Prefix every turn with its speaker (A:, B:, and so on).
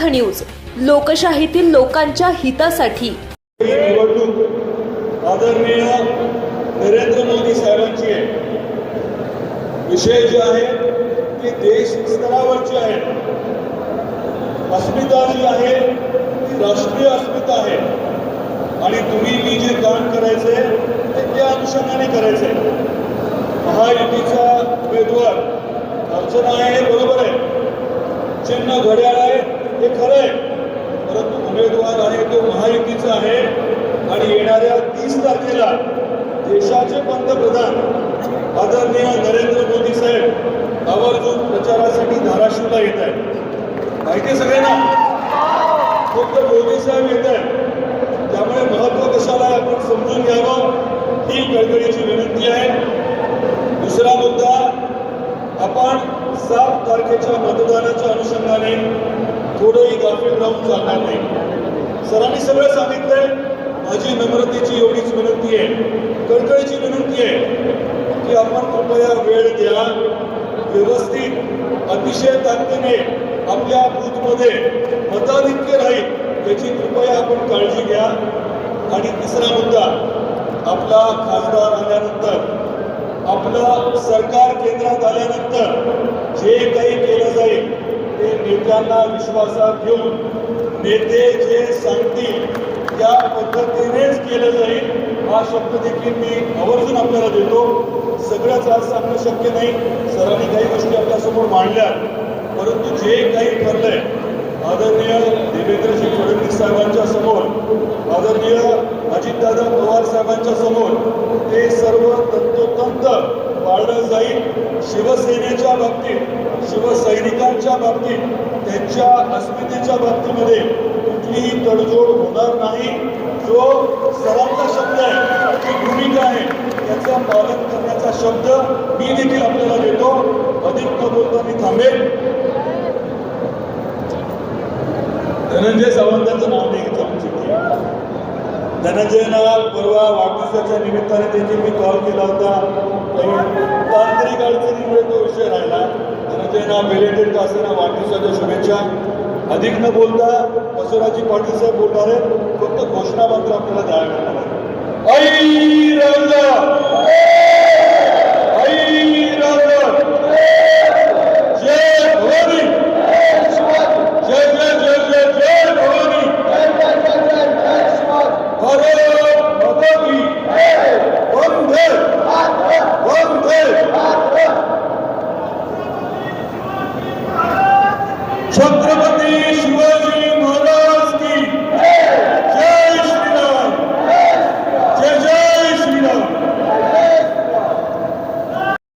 A: समर्थ news लोकशाहीतील लोकांच्या हितासाठी.
B: ही निवडणूक आदरणीय नरेंद्र मोदी साहेबांची आहे. विषय जे आहे ते देश स्तरावरची आहे. अस्मिता जी आहे ती राष्ट्रीय अस्मिता आहे. आणि तुम्ही मी जे काम करायचंय ते त्या अनुषंगाने करायचंय. महायुतीचा उमेदवार अर्चना आहे बरोबर आहे. चिन्ह घड्याळ आहे हे खरं आहे परंतु उमेदवार आहे तो महायुतीचा आहे. आणि येणाऱ्या तीस तारखेला देशाचे पंतप्रधान आदरणीय नरेंद्र मोदी साहेब आवर्जून प्रचारासाठी धाराशिवला येत आहेत. माहिती आहे सगळ्यांना? फक्त मोदी साहेब येत आहेत. त्यामुळे महत्त्व कशाला आपण समजून घ्यावं ही कळकळीची विनंती आहे. दुसरा मुद्दा आपण सात तारखेच्या मतदानाच्या अनुषंगाने थोडंही गाफील राहून चालणार नाही. सरांनी सगळं सांगितलंय. माझी नम्रतेची एवढीच विनंती आहे. कळकळीची विनंती आहे की आपण कृपया वेळ द्या. व्यवस्थित अतिशय ताकदीने आपल्या बूथमध्ये मताधिक्य राहील याची कृपया आपण काळजी घ्या. आणि तिसरा मुद्दा आपला खासदार आल्यानंतर आपलं सरकार केंद्रात आल्यानंतर जे काही केलं जाईल ते विश्वासात घेऊन नेते जे सांगतील त्या पद्धतीनेच केलं जाईल हा शब्द देखील मी आवर्जून आपल्याला देतो. सगळंच आज सांगणं शक्य नाही. सरांनी काही गोष्टी आपल्यासमोर मांडल्या. परंतु जे काही ठरलंय आदरणीय देवेंद्रजी फडणवीस साहेबांच्या समोर आदरणीय अजितदादा पवार साहेबांच्या समोर ते सर्व तंतोतंत पाळलं जाईल. शिवसेनेच्या बाबतीत शिवसैनिकांच्या बाबतीत त्यांच्या अस्मितेच्या बाबतीमध्ये कुठलीही तडजोड होणार नाही. जो सरांचा शब्द आहे जी भूमिका आहे त्याचं पालन करण्याचा शब्द मी देखील आपल्याला देतो. अधिक न बोलता मी थांबेल. धनंजय सावंतांचं नाव नाही घेतलं आमची परवा वाढदिवसाच्या निमित्ताने त्यांनी मी कॉल केला होता. तांत्रिक अडचणीमुळे तो विषय राहिला. धनंजयना बिलेटेड का असेना वाढदिवसाच्या शुभेच्छा. अधिक न बोलता बसवराजी पाटील साहेब बोलणार आहेत. फक्त घोषणा मात्र आपल्याला द्यावी लागणार आहे